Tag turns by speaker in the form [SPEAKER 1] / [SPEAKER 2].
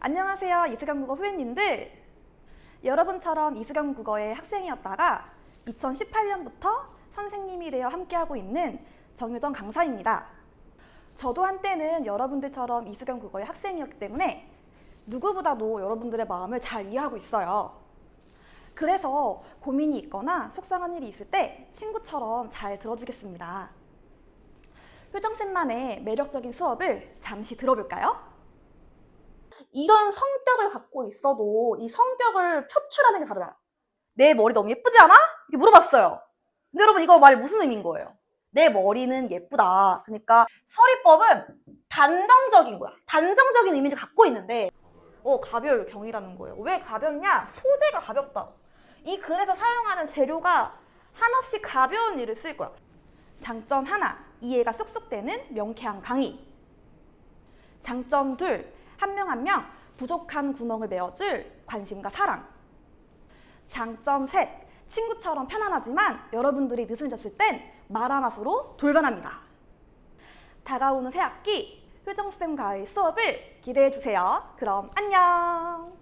[SPEAKER 1] 안녕하세요. 이수경 국어 후배님들. 여러분처럼 이수경 국어의 학생이었다가 2018년부터 선생님이 되어 함께하고 있는 정유정 강사입니다. 저도 한때는 여러분들처럼 이수경 국어의 학생이었기 때문에 누구보다도 여러분들의 마음을 잘 이해하고 있어요. 그래서 고민이 있거나 속상한 일이 있을 때 친구처럼 잘 들어주겠습니다. 효정쌤만의 매력적인 수업을 잠시 들어볼까요? 이런 성격을 갖고 있어도 이 성격을 표출하는 게 다르다. 내 머리 너무 예쁘지 않아? 이렇게 물어봤어요. 근데 여러분 이거 말 무슨 의미인 거예요? 내 머리는 예쁘다. 그러니까 서리법은 단정적인 거야. 단정적인 의미를 갖고 있는데 어 가벼울 경이라는 거예요. 왜 가볍냐? 소재가 가볍다. 이 글에서 사용하는 재료가 한없이 가벼운 일을 쓸 거야. 장점 하나, 이해가 쏙쏙 되는 명쾌한 강의. 장점 둘, 한 명 한 명 부족한 구멍을 메워줄 관심과 사랑. 장점 셋, 친구처럼 편안하지만 여러분들이 느슨해졌을 땐 말아맛으로 돌변합니다. 다가오는 새 학기 효정쌤과의 수업을 기대해 주세요. 그럼 안녕!